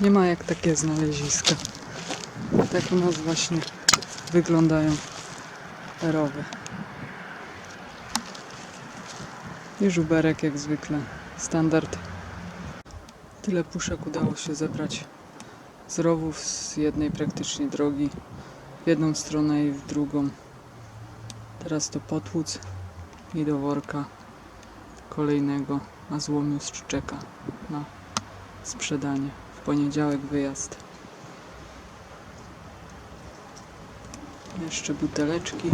Nie ma jak takie znaleziska. Tak u nas właśnie wyglądają rowy. I żuberek jak zwykle. Standard. Tyle puszek udało się zebrać z rowów z jednej praktycznie drogi. W jedną stronę i w drugą. Teraz to potłuc i do worka kolejnego, a złom już czeka na sprzedanie. Poniedziałek wyjazd. Jeszcze buteleczki.